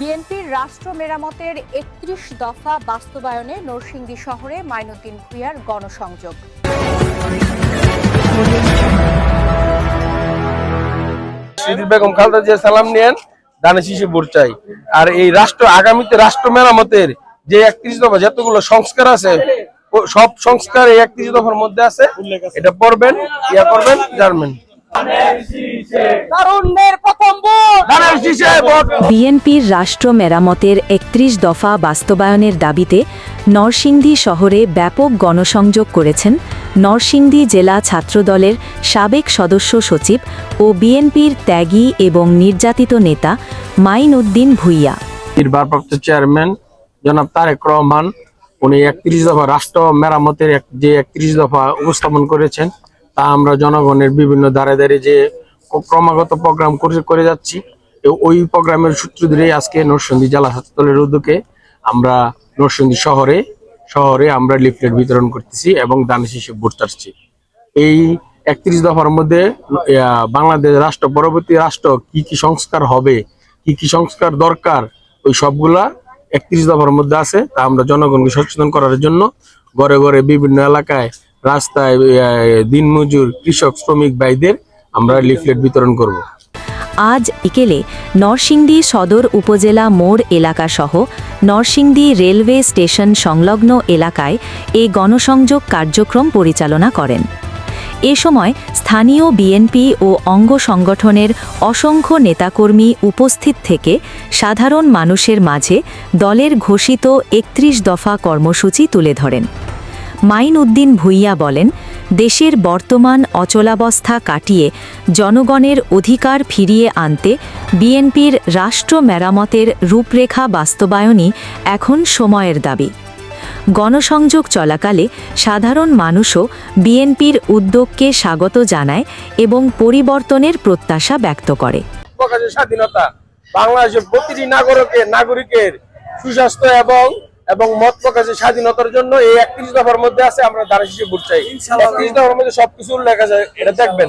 বিএনপির রাষ্ট্র মেরামতের একত্রিশ দফা বাস্তবায়নে নরসিংদী শহরে মাইনুদ্দিন ভূঁইয়ার গণসংযোগ। শহীদ বেগম খালেদা জিয়া সালাম নিয়েন দানে শিশু ভোট চাই। আর এই রাষ্ট্র আগামীতে রাষ্ট্র মেরামতের যে একত্রিশ দফা যতগুলো সংস্কার আছে সব সংস্কার এই একত্রিশ দফার মধ্যে আছে। এটা পড়বেন ইয়া করবেন জানবেন। বিএনপির রাষ্ট্র মেরামতের একত্রিশ দফা বাস্তবায়নের দাবিতে নরসিংদী শহরে ব্যাপক গণসংযোগ করেছেন নরসিংদী জেলা ছাত্রদলের সাবেক সদস্য সচিব ও বিএনপির ত্যাগী এবং নির্যাতিত নেতা মাইন উদ্দিন ভুইয়া ভারপ্রাপ্ত চেয়ারম্যান জনাব তারেক রহমান উনি একত্রিশ দফা রাষ্ট্র মেরামতের এক- যে একত্রিশ দফা উপস্থাপন করেছেন তা আমরা জনগণের বিভিন্ন দ্বারে দ্বারে যে ক্রমাগত প্রোগ্রাম করে যাচ্ছি ওই প্রোগ্রামের সূত্র ধরেই আজকে নরসিংদী জেলা হাসপাতালের উদ্যোগে আমরা নরসিংদী শহরে শহরে আমরা লিফলেট বিতরণ করতেছি এবং দান শিশু ভোট চাচ্ছি। এই একত্রিশ দফার মধ্যে বাংলাদেশ রাষ্ট্র, পরবর্তী রাষ্ট্র কি কি সংস্কার হবে, কি কি সংস্কার দরকার, ওই সবগুলা একত্রিশ দফার মধ্যে আছে। তা আমরা জনগণকে সচেতন করার জন্য ঘরে ঘরে বিভিন্ন এলাকায় রাস্তায় কৃষক, শ্রমিক ভাইদের আমরা লিফলেট বিতরণ করব। আজ বিকেলে নরসিংদী সদর উপজেলা মোড় এলাকাসহ নরসিংদী রেলওয়ে স্টেশন সংলগ্ন এলাকায় এ গণসংযোগ কার্যক্রম পরিচালনা করেন। এ সময় স্থানীয় বিএনপি ও অঙ্গ সংগঠনের অসংখ্য নেতাকর্মী উপস্থিত থেকে সাধারণ মানুষের মাঝে দলের ঘোষিত একত্রিশ দফা কর্মসূচি তুলে ধরেন। মাইন উদ্দিন ভুইয়া বলেন, দেশের বর্তমান অচলাবস্থা কাটিয়ে জনগণের অধিকার ফিরিয়ে আনতে বিএনপির রাষ্ট্র মেরামতের রূপরেখা বাস্তবায়নই এখন সময়ের দাবি। গণসংযোগ চলাকালে সাধারণ মানুষও বিএনপির উদ্যোগকে স্বাগত জানায় এবং পরিবর্তনের প্রত্যাশা ব্যক্ত করে। স্বাধীনতা বাংলাদেশের প্রতিটি নাগরিকের সুস্বাস্থ্য এবং এবং মত প্রকাশের স্বাধীনতার জন্য এই একত্রিশ দফার মধ্যে আছে আমরা দ্বারা শিশু ভোট চাই। একত্রিশ দফার মধ্যে সবকিছু লেখা যায় এটা দেখবেন।